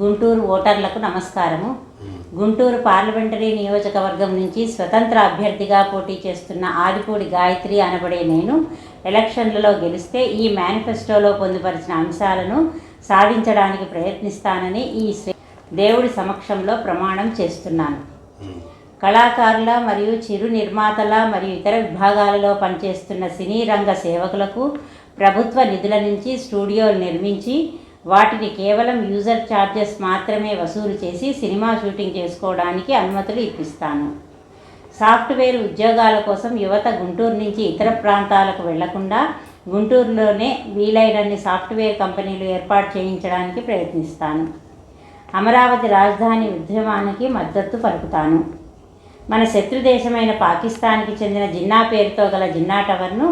గుంటూరు ఓటర్లకు నమస్కారము. గుంటూరు పార్లమెంటరీ నియోజకవర్గం నుంచి స్వతంత్ర అభ్యర్థిగా పోటీ చేస్తున్న ఆదిపూడి గాయత్రి అనబడే నేను ఎలక్షన్లలో గెలిస్తే ఈ మేనిఫెస్టోలో పొందుపరిచిన అంశాలను సాధించడానికి ప్రయత్నిస్తానని ఈ శ్రీ దేవుడి సమక్షంలో ప్రమాణం చేస్తున్నాను. కళాకారుల మరియు చిరు నిర్మాతల మరియు ఇతర విభాగాలలో పనిచేస్తున్న సినీ రంగ సేవకులకు ప్రభుత్వ నిధుల నుంచి స్టూడియోలు నిర్మించి వాటిని కేవలం యూజర్ ఛార్జెస్ మాత్రమే వసూలు చేసి సినిమా షూటింగ్ చేసుకోవడానికి అనుమతులు ఇప్పిస్తాను. సాఫ్ట్వేర్ ఉద్యోగాల కోసం యువత గుంటూరు నుంచి ఇతర ప్రాంతాలకు వెళ్ళకుండా గుంటూరులోనే వీలైనన్ని సాఫ్ట్వేర్ కంపెనీలు ఏర్పాటు చేయించడానికి ప్రయత్నిస్తాను. అమరావతి రాజధాని ఉద్యమానికి మద్దతు పలుకుతాను. మన శత్రు దేశమైన పాకిస్తాన్కి చెందిన జిన్నా పేరుతో గల జిన్నా టవర్ను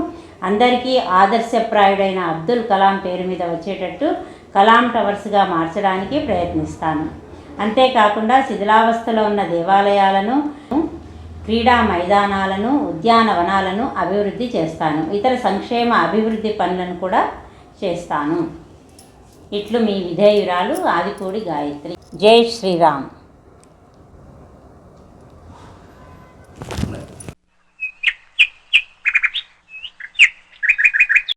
అందరికీ ఆదర్శప్రాయుడైన అబ్దుల్ కలాం పేరు మీద వచ్చేటట్టు కలాం టవర్స్గా మార్చడానికి ప్రయత్నిస్తాను. అంతేకాకుండా శిథిలావస్థలో ఉన్న దేవాలయాలను క్రీడా మైదానాలను ఉద్యానవనాలను అభివృద్ధి చేస్తాను. ఇతర సంక్షేమ అభివృద్ధి పనులను కూడా చేస్తాను. ఇట్లు మీ విధేయురాలు ఆదిపూడి గాయత్రి. జై శ్రీరామ్.